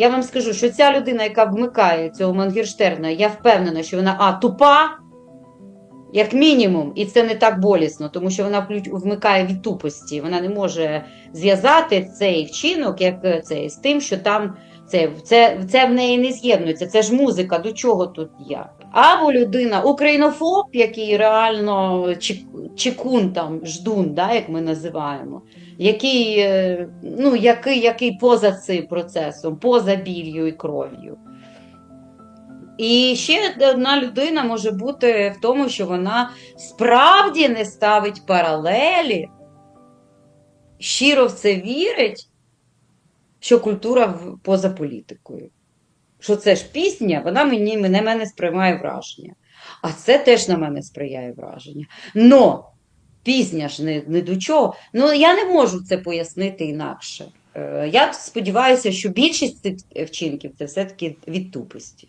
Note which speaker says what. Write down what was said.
Speaker 1: Я вам скажу, що ця людина, яка вмикає цього Мангерштерна, я впевнена, що вона а тупа, як мінімум, і це не так болісно, тому що вона вмикає від тупості. Вона не може зв'язати цей вчинок, як е, цей, з тим, що там це, це, це в неї не з'єднується. Це ж музика, до чого тут я? Або людина, українофоб, який реально чекун там, ждун, да, як ми називаємо, який, е, ну, який, який поза цим процесом, поза біллю і кров'ю. І ще одна людина може бути в тому, що вона справді не ставить паралелі, щиро в це вірить, що культура поза політикою. Що це ж пісня, вона мені, на мене сприймає враження. А це теж на мене сприяє враження. Но пізня ж не, не до чого. Ну, я не можу це пояснити інакше. Е, Я сподіваюся, що більшість цих вчинків це все-таки від тупості.